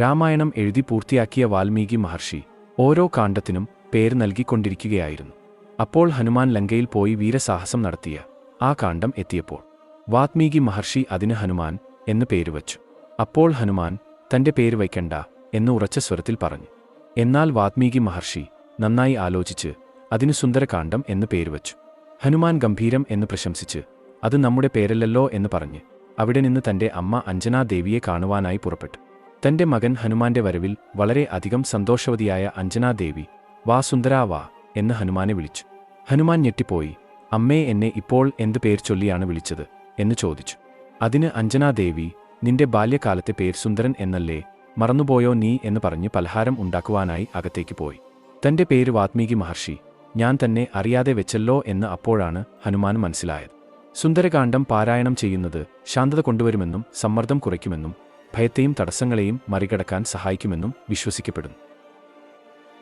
രാമായണം എഴുതി പൂർത്തിയാക്കിയ വാൽമീകി മഹർഷി ഓരോ കാണ്ഡത്തിനും പേര് നൽകിക്കൊണ്ടിരിക്കുകയായിരുന്നു. അപ്പോൾ ഹനുമാൻ ലങ്കയിൽ പോയി വീരസാഹസം നടത്തിയ ആ കാണ്ഡം എത്തിയപ്പോൾ വാത്മീകി മഹർഷി അതിന് ഹനുമാൻ എന്ന് പേര് വച്ചു. അപ്പോൾ ഹനുമാൻ തന്റെ പേര് വയ്ക്കണ്ട എന്ന് ഉറച്ച സ്വരത്തിൽ പറഞ്ഞു. എന്നാൽ വാത്മീകി മഹർഷി നന്നായി ആലോചിച്ച് അതിന് സുന്ദരകാന്ഡം എന്ന് പേര് വച്ചു. ഹനുമാൻ ഗംഭീരം എന്ന് പ്രശംസിച്ച് അത് നമ്മുടെ പേരല്ലല്ലോ എന്ന് പറഞ്ഞ് അവിടെ നിന്ന് തന്റെ അമ്മ അഞ്ജനാദേവിയെ കാണുവാനായി പുറപ്പെട്ടു. തന്റെ മകൻ ഹനുമാന്റെ വരവിൽ വളരെ അധികം സന്തോഷവതിയായ അഞ്ജനാദേവി വാ സുന്ദരാ വാ എന്ന് ഹനുമാനെ വിളിച്ചു. ഹനുമാൻ ഞെട്ടിപ്പോയി അമ്മേ എന്നെ ഇപ്പോൾ എന്ത് പേർ ചൊല്ലിയാണ് വിളിച്ചത്? എന്ന് ചോദിച്ചു. അതിന് അഞ്ജനാദേവി നിന്റെ ബാല്യകാലത്തെ പേർ സുന്ദരൻ എന്നല്ലേ? മറന്നുപോയോ നീ? എന്ന് പറഞ്ഞ് പലഹാരം ഉണ്ടാക്കുവാനായി അകത്തേക്ക് പോയി. തന്റെ പേര് വാത്മീകി മഹർഷി ഞാൻ തന്നെ അറിയാതെ വെച്ചല്ലോ എന്ന് അപ്പോഴാണ് ഹനുമാൻ മനസ്സിലായത്. സുന്ദരകാന്ഡം പാരായണം ചെയ്യുന്നത് ശാന്തത കൊണ്ടുവരുമെന്നും സമ്മർദ്ദം കുറയ്ക്കുമെന്നും ഭയത്തെയും തടസ്സങ്ങളെയും മറികടക്കാൻ സഹായിക്കുമെന്നും വിശ്വസിക്കപ്പെടുന്നു.